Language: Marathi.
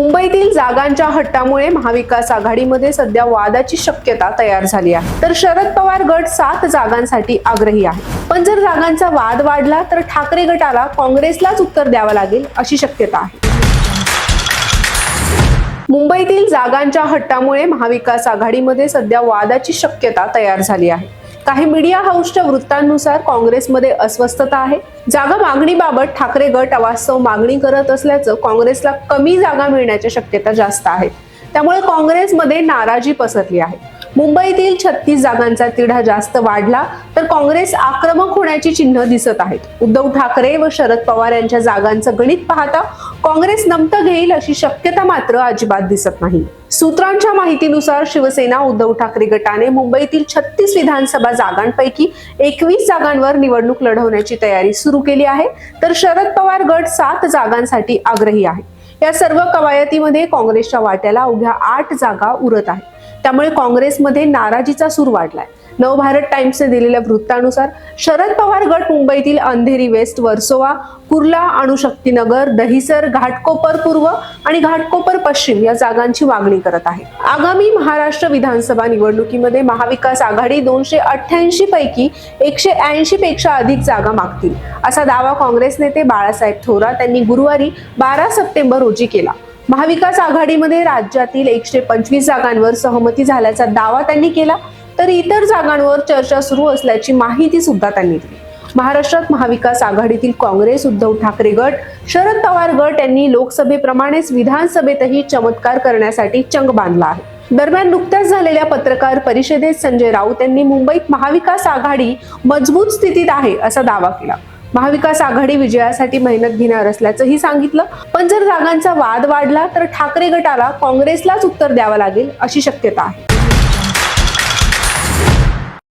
मुंबईतील जागांच्या हट्टामुळे महाविकास आघाडीमध्ये सध्या वादाची शक्यता तयार झाली आहे. तर शरद पवार गट सात जागांसाठी आग्रही आहे. पण जर जागांचा वाद वाढला तर ठाकरे गटाला काँग्रेसलाच उत्तर द्यावं लागेल अशी शक्यता आहे. मुंबईतील जागांच्या हट्टामुळे महाविकास आघाडीमध्ये सध्या वादाची शक्यता तयार झाली आहे. काही मीडिया हाऊसच्या वृत्तांनुसार काँग्रेसमध्ये अस्वस्थता आहे. जागा मागणीबाबत ठाकरे गट अवास्तव मागणी करत असल्याचं काँग्रेसला कमी जागा मिळण्याच्या शक्यता जास्त आहेत. त्यामुळे काँग्रेसमध्ये नाराजी पसरली आहे. मुंबईतील छत्तीस जागांचा तिढा जास्त वाढला तर काँग्रेस आक्रमक होण्याची चिन्ह दिसत आहेत. उद्धव ठाकरे व शरद पवार यांच्या जागांचं गणित पाहता काँग्रेस नमतं घेईल अशी शक्यता मात्र अजिबात दिसत नाही. सूत्रांच्या माहितीनुसार शिवसेना उद्धव ठाकरे गटाने मुंबईतील छत्तीस विधानसभा जागांपैकी एकवीस जागांवर निवडणूक लढवण्याची तयारी सुरू केली आहे. तर शरद पवार गट सात जागांसाठी आग्रही आहे. या सर्व कवायतीमध्ये काँग्रेसच्या वाट्याला अवघ्या आठ जागा उरत आहेत. त्यामुळे काँग्रेसमध्ये नाराजीचा सूर वाढलाय. नवभारत टाइम्सने दिलेल्या वृत्तानुसार शरद पवार गट मुंबईतील अंधेरी वेस्ट वर्सोवा कुर्ला अणुशक्तीनगर दहिसर घाटकोपर पूर्व आणि घाटकोपर पश्चिम या जागांची मागणी करत आहे. आगामी महाराष्ट्र विधानसभा निवडणुकीमध्ये महाविकास आघाडी दोनशे अठ्ठ्याऐंशी पैकी एकशे ऐंशी पेक्षा अधिक जागा मागतील असा दावा काँग्रेस नेते बाळासाहेब थोरात यांनी गुरुवारी बारा सप्टेंबर रोजी केला. महाविकास आघाडीमध्ये राज्यातील एकशे पंचवीस जागांवर सहमती झाल्याचा दावा त्यांनी केला. तर इतर जागांवर चर्चा सुरू असल्याची माहिती सुद्धा त्यांनी दिली. महाराष्ट्रात महाविकास आघाडीतील काँग्रेस उद्धव ठाकरे गट शरद पवार गट यांनी लोकसभेप्रमाणेच विधानसभेतही चमत्कार करण्यासाठी चंग बांधला आहे. दरम्यान नुकत्याच झालेल्या पत्रकार परिषदेत संजय राऊत यांनी मुंबईत महाविकास आघाडी मजबूत स्थितीत आहे असा दावा केला. महाविकास आघाडी विजयासाठी मेहनत घेणार असल्याचंही सांगितलं. पण जर जागांचा वाद वाढला तर ठाकरे गटाला काँग्रेसलाच उत्तर द्यावं लागेल अशी शक्यता आहे.